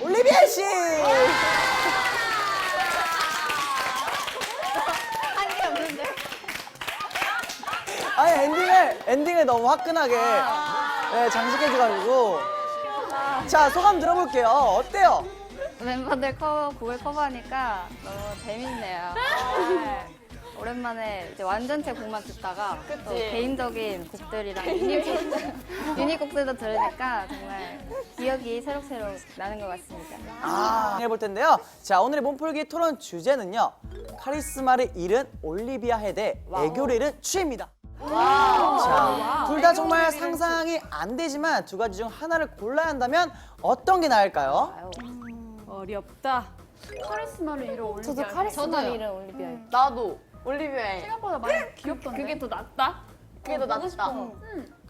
올리비아 씨. 한게 없는데. 아니 엔딩을 엔딩을 너무 화끈하게 네, 장식해줘가지고. 자 소감 들어볼게요. 어때요? 멤버들 커버, 곡을 커버하니까 너무 재밌네요. 네. 오랜만에 이제 완전체 곡만 듣다가 또 개인적인 곡들이랑 유닛곡, 유닛 곡들도 들으니까 정말 기억이 새록새록 나는 것 같습니다. 아, 해볼 텐데요. 자, 오늘의 몸풀기 토론 주제는요. 카리스마를 잃은 올리비아 헤드의 애교를 잃은 추입니다. 자, 둘 다 정말 상상이 안 되지만 두 가지 중 하나를 골라야 한다면 어떤 게 나을까요? 어렵다. 카리스마를 잃어 올리비아. 저도 카리스마를 잃은 올리비아. 나도 올리비아의 생각보다 많이 귀엽던데. 그게 더 낫다? 그게 더 낫다.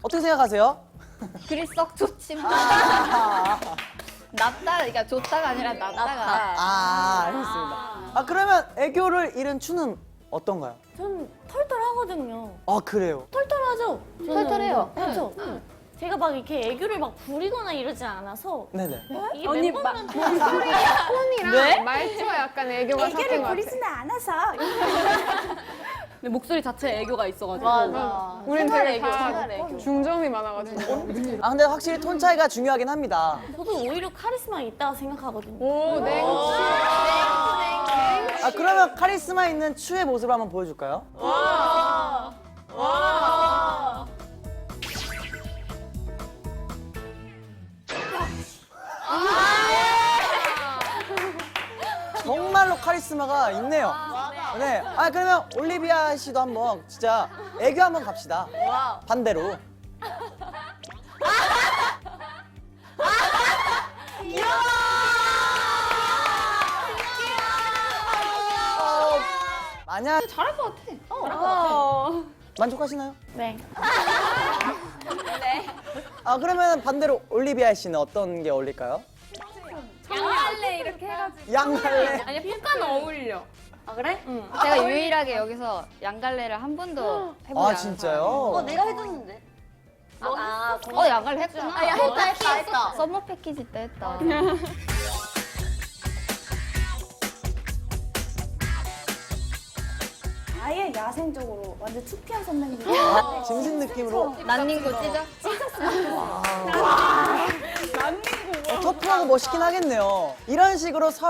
어떻게 생각하세요? 글이 썩 좋지만 낫다, 그러니까 좋다가 아니라 낫다가 아, 알겠습니다. 아, 그러면 애교를 잃은 추는 어떤가요? 전 털털하거든요. 아, 그래요. 털털하죠? 저는. 털털해요. 그렇죠. 제가 막 이렇게 애교를 막 부리거나 이러지 않아서 네네. 이게 언니 멤버들한테 톤이랑 말투가 약간 애교가 섞인 것 같아. 않아서 근데 목소리 자체에 애교가 있어가지고. 맞아. 우린 되게 다 채널 애교. 중점이 많아가지고. 아, 근데 확실히 톤 차이가 중요하긴 합니다. 저도 오히려 카리스마 있다고 생각하거든요. 오, 네. 아, 그러면 카리스마 있는 추의 모습을 한번 보여줄까요? 정 카리스마가 있네요. 네. 아 그러면 올리비아 씨도 한번 진짜 애교 한번 갑시다. 반대로. 어, 만약 잘할 것 같아. 어. 만족하시나요? 네. 아 그러면 반대로 올리비아 씨는 어떤 게 어울릴까요? 양갈래 이렇게 해가지고 양갈래. 아니, 푸까는 어울려. 아 그래? 제가 유일하게 여기서 양갈래를 한 번도 해보지 아 않아서 진짜요? 내가 해줬는데. 아, 어 양갈래 했구나 아, 야, 했다, 했다, 했다. 썸머 패키지 때 했다 아예 야생적으로 완전 투피한 선배님들. 아, 짐승 느낌으로 난닝구 찢어? 어, 터프하고 멋있긴 하겠네요. 이런 식으로 서로